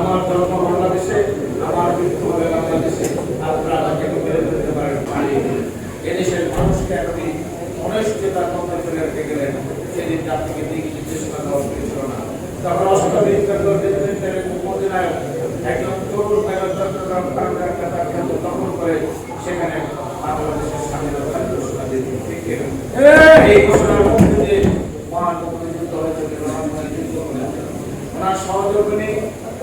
আমার জন্ম বাংলাদেশে, আমার মৃত্যু হবে বাংলাদেশে আপনারা আমাকে মেরে ফেলতে পারেন পারি এদেশের মানুষকে এখনই অনিশ্চয়তার মধ্যে ফেলে রেখে গেলেন। সেদিন তার থেকে দিক নির্দেশনা দেওয়া হয়েছিল না। তখন করে সেখানে বাংলাদেশের মধ্যে দিয়ে মহান সহযোগিনী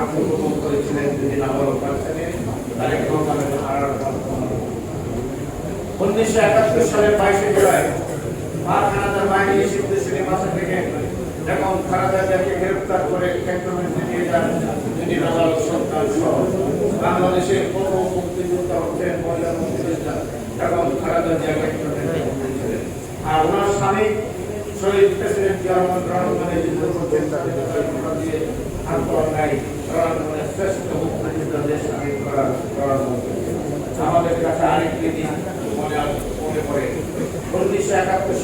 আত্মগোপন করেছিলেন যদি নামাল পাচ্ছেন তারেক রহমানের হারার উনিশশো একাত্তর সালের বাইশে জুলাই ভারত খানাদার বাহিনী সিদ্ধেশ্বরী বাসা থেকে এবং খানাদার যাকে গ্রেপ্তার করে ক্যান্টনমেন্টে নিয়ে যান তিনি নামাল সন্তান সহ। বাংলাদেশের পূর্ব মুক্তিযোদ্ধা হচ্ছেন মহিলা মুক্তিযোদ্ধা এবং খালেদা জিয়া ক্যান্টনমেন্টে আর ওনার স্বামী শহীদ প্রেসিডেন্ট জিয়া রহমান রহমানের যুদ্ধ করছেন তাদের স্বাধীন করার আমাদের কাছে আরেকটি দিন মনে মনে পড়ে উনিশশো একাত্তর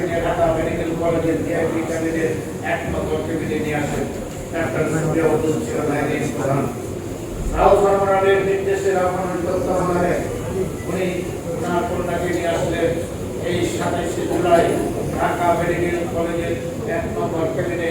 নিয়ে ঢাকা মেডিকেল কলেজের এক নম্বর টেবিলে নিয়ে আসেন ডাক্তার সুপ্রিয়া উদ্দিন ছিল লাইনের উনি ওনার নিয়ে আসলেন এই সাতাইশে জুলাই ঢাকা মেডিকেল কলেজের এক নম্বর কেবিনে